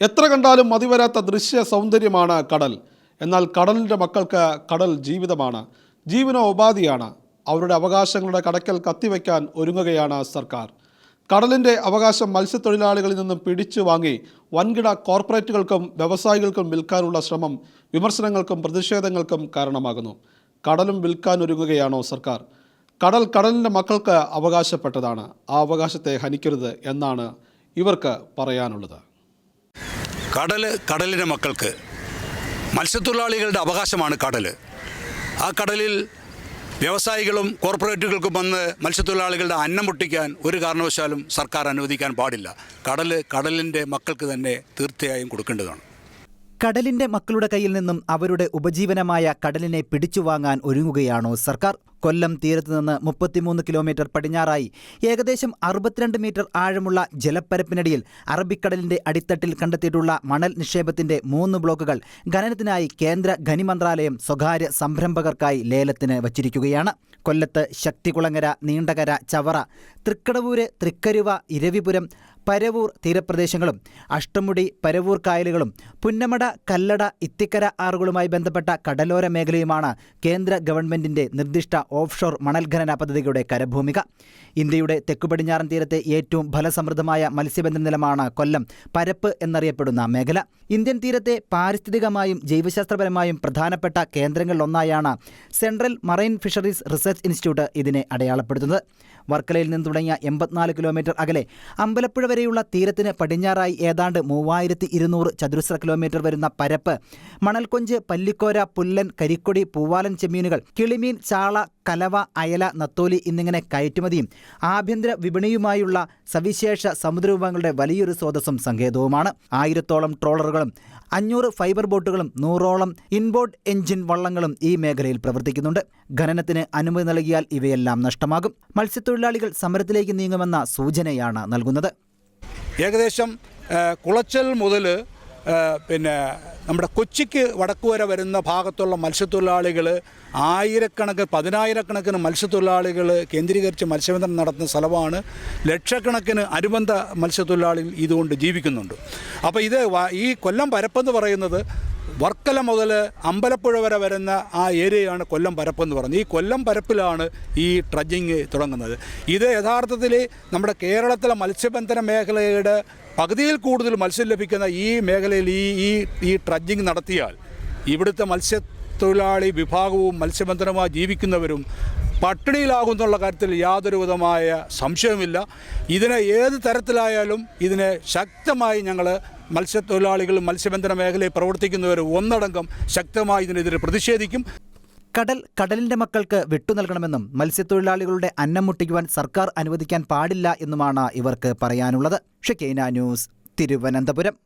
എത്ര കണ്ടാലും മതിവരാത്ത ദൃശ്യ സൗന്ദര്യമാണ് കടൽ. എന്നാൽ കടലിന്റെ മക്കൾക്ക് കടൽ ജീവിതമാണ്. ജീവനോ ഉപാധിയാണ്. അവരുടെ അവകാശങ്ങളുടെ കടക്കൽ കത്തിവെക്കാൻ ഒരുങ്ങുകയാണ് സർക്കാർ. കടലിന്റെ അവകാശം മത്സ്യത്തൊഴിലാളികളിൽ നിന്നും പിടിച്ചു വാങ്ങി വൻകിട കോർപ്പറേറ്റുകൾക്കും വ്യവസായികൾക്കും വിൽക്കാനുള്ള ശ്രമം വിമർശനങ്ങൾക്കും പ്രതിഷേധങ്ങൾക്കും കാരണമാകുന്നു. കടലും വിൽക്കാൻ ഒരുങ്ങുകയാണോ സർക്കാർ? കടൽ കടലിന്റെ മക്കൾക്ക് അവകാശപ്പെട്ടതാണ്. ആ അവകാശത്തെ ഹനിക്കരുത് എന്നാണ് ഇവർക്ക് പറയാനുള്ളത്. കടൽ കടലിന്റെ മക്കൾക്ക് മത്സ്യത്തൊഴിലാളികളുടെ അവകാശമാണ് കടൽ ആ കടലിൽ വ്യവസായികളും കോർപ്പറേറ്റുകൾക്കും വന്ന് മത്സ്യത്തൊഴിലാളികളുടെ അന്നം പൊട്ടിക്കാൻ ഒരു കാരണവശാലും സർക്കാർ അനുവദിക്കാൻ പാടില്ല. കടൽ കടലിന്റെ മക്കൾക്ക് തന്നെ തീർച്ചയായും കൊടുക്കേണ്ടതാണ്. കടലിന്റെ മക്കളുടെ കയ്യിൽ നിന്നും അവരുടെ ഉപജീവനമായ കടലിനെ പിടിച്ചു വാങ്ങാൻ ഒരുങ്ങുകയാണോ സർക്കാർ? കൊല്ലം തീരത്ത് നിന്ന് മുപ്പത്തിമൂന്ന് കിലോമീറ്റർ പടിഞ്ഞാറായി. ഏകദേശം അറുപത്തിരണ്ട് മീറ്റർ ആഴമുള്ള ജലപ്പരപ്പിനടിയിൽ അറബിക്കടലിന്റെ അടിത്തട്ടിൽ കണ്ടെത്തിയിട്ടുള്ള മണൽ നിക്ഷേപത്തിന്റെ മൂന്ന് ബ്ലോക്കുകൾ ഖനനത്തിനായി കേന്ദ്ര ഖനി മന്ത്രാലയം സ്വകാര്യ സംരംഭകർക്കായി ലേലത്തിന് വച്ചിരിക്കുകയാണ്. കൊല്ലത്ത് ശക്തികുളങ്ങര നീണ്ടകര ചവറ തൃക്കടവൂര് തൃക്കരുവ ഇരവിപുരം പരവൂർ തീരപ്രദേശങ്ങളും അഷ്ടമുടി പരവൂർ കായലുകളും പുന്നമട കല്ലട ഇത്തിക്കര ആറുകളുമായി ബന്ധപ്പെട്ട കടലോര മേഖലയുമാണ് കേന്ദ്ര ഗവൺമെന്റിന്റെ നിർദ്ദിഷ്ട ഓഫ്ഷോർ മണൽ ഖനന പദ്ധതിയുടെ കരഭൂമിക. ഇന്ത്യയുടെ തെക്കുപടിഞ്ഞാറൻ തീരത്തെ ഏറ്റവും ഫലസമൃദ്ധമായ മത്സ്യബന്ധന നിലമാണ് കൊല്ലം. പരപ്പ് എന്നറിയപ്പെടുന്ന മേഖല. ഇന്ത്യൻ തീരത്തെ പാരിസ്ഥിതികമായും ജൈവശാസ്ത്രപരമായും പ്രധാനപ്പെട്ട കേന്ദ്രങ്ങളിലൊന്നായാണ് central marine fisheries research institute ഇതിനെ അടയാളപ്പെടുത്തുന്നത്. വർക്കലയിൽ നിന്ന് തുടങ്ങിയ എൺപത്തിനാല് കിലോമീറ്റർ അകലെ അമ്പലപ്പുഴ വരെയുള്ള തീരത്തിന് പടിഞ്ഞാറായി ഏതാണ്ട് മൂവായിരത്തി ഇരുന്നൂറ് ചതുരശ്ര കിലോമീറ്റർ വരുന്ന പരപ്പ്. മണൽക്കൊഞ്ച് പല്ലിക്കോര പുല്ലൻ കരിക്കൊടി പൂവാലൻ ചെമ്മീനുകൾ കിളിമീൻ ചാള കലവ അയല നത്തോലി എന്നിങ്ങനെ കയറ്റുമതിയും ആഭ്യന്തര വിപണിയുമായുള്ള സവിശേഷ സമുദ്രവിഭവങ്ങളുടെ വലിയൊരു സ്രോതസ്സും സങ്കേതവുമാണ്. ആയിരത്തോളം ട്രോളറുകളും അഞ്ഞൂറ് ഫൈബർ ബോട്ടുകളും നൂറോളം ഇൻബോർഡ് എഞ്ചിൻ വള്ളങ്ങളും ഈ മേഖലയിൽ പ്രവർത്തിക്കുന്നുണ്ട്. ഖനനത്തിന് അനുമതി നൽകിയാൽ ഇവയെല്ലാം നഷ്ടമാകും. മത്സ്യത്തൊഴിലാളികൾ സമരത്തിലേക്ക് നീങ്ങുമെന്ന സൂചനയാണ് നൽകുന്നത്. ഏകദേശം കുളച്ചൽ മുതൽ പിന്നെ നമ്മുടെ കൊച്ചിക്ക് വടക്കുവരെ വരുന്ന ഭാഗത്തുള്ള മത്സ്യത്തൊഴിലാളികൾ ആയിരക്കണക്കിന് പതിനായിരക്കണക്കിന് മത്സ്യത്തൊഴിലാളികൾ കേന്ദ്രീകരിച്ച് മത്സ്യബന്ധനം നടത്തുന്ന സ്ഥലമാണ്. ലക്ഷക്കണക്കിന് അനുബന്ധ മത്സ്യത്തൊഴിലാളികൾ ഇതുകൊണ്ട് ജീവിക്കുന്നുണ്ട്. അപ്പോൾ ഇത് ഈ കൊല്ലം പരപ്പെന്ന് പറയുന്നത് വർക്കല മുതൽ അമ്പലപ്പുഴ വരെ വരുന്ന ആ ഏരിയയാണ് കൊല്ലം പരപ്പ് എന്ന് പറയുന്നത്. ഈ കൊല്ലം പരപ്പിലാണ് ഈ ട്രഡ്ജിങ് തുടങ്ങുന്നത്. ഇത് യഥാർത്ഥത്തിൽ നമ്മുടെ കേരളത്തിലെ മത്സ്യബന്ധന മേഖലയുടെ പകുതിയിൽ കൂടുതൽ മത്സ്യം ലഭിക്കുന്ന ഈ മേഖലയിൽ ഈ ഈ ഈ ട്രഡ്ജിങ് നടത്തിയാൽ ഇവിടുത്തെ മത്സ്യത്തൊഴിലാളി വിഭാഗവും മത്സ്യബന്ധനവുമായി ജീവിക്കുന്നവരും പട്ടിണിയിലാകുന്നുള്ള കാര്യത്തിൽ യാതൊരു വിധമായ സംശയവുമില്ല. ഇതിനെ ഏത് തരത്തിലായാലും ഇതിനെ ശക്തമായി ഞങ്ങൾ മത്സ്യത്തൊഴിലാളികളും മത്സ്യബന്ധന മേഖലയിൽ പ്രവർത്തിക്കുന്നവർ ഒന്നടങ്കം ശക്തമായി ഇതിനെതിരെ പ്രതിഷേധിക്കും. കടൽ കടലിന്റെ മക്കൾക്ക് വിട്ടു നൽകണമെന്നും മത്സ്യത്തൊഴിലാളികളുടെ അന്നം മുട്ടിക്കുവാൻ സർക്കാർ അനുവദിക്കാൻ പാടില്ല എന്നുമാണ് ഇവർക്ക് പറയാനുള്ളത്. Shekinah news Thiruvananthapuram.